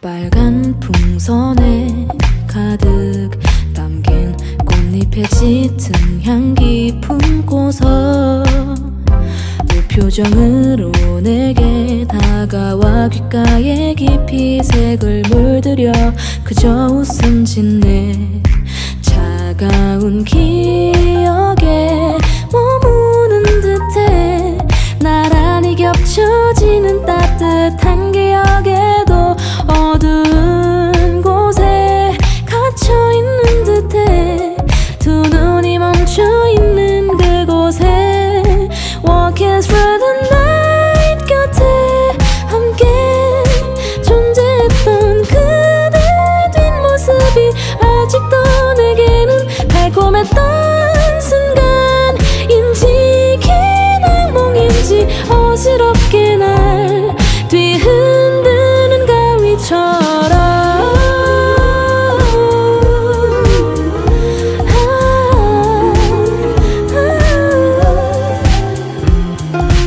빨간 풍선에 가득 담긴 꽃잎의 짙은 향기 품고서 무표정으로 내게 다가와 귓가에 깊이 색을 물들여 그저 웃음 짓네. 차가운 기억에 머무는 듯해 나란히 겹쳐 아직도 내게는 달콤했던 순간인지 기냥 몽인지 어지럽게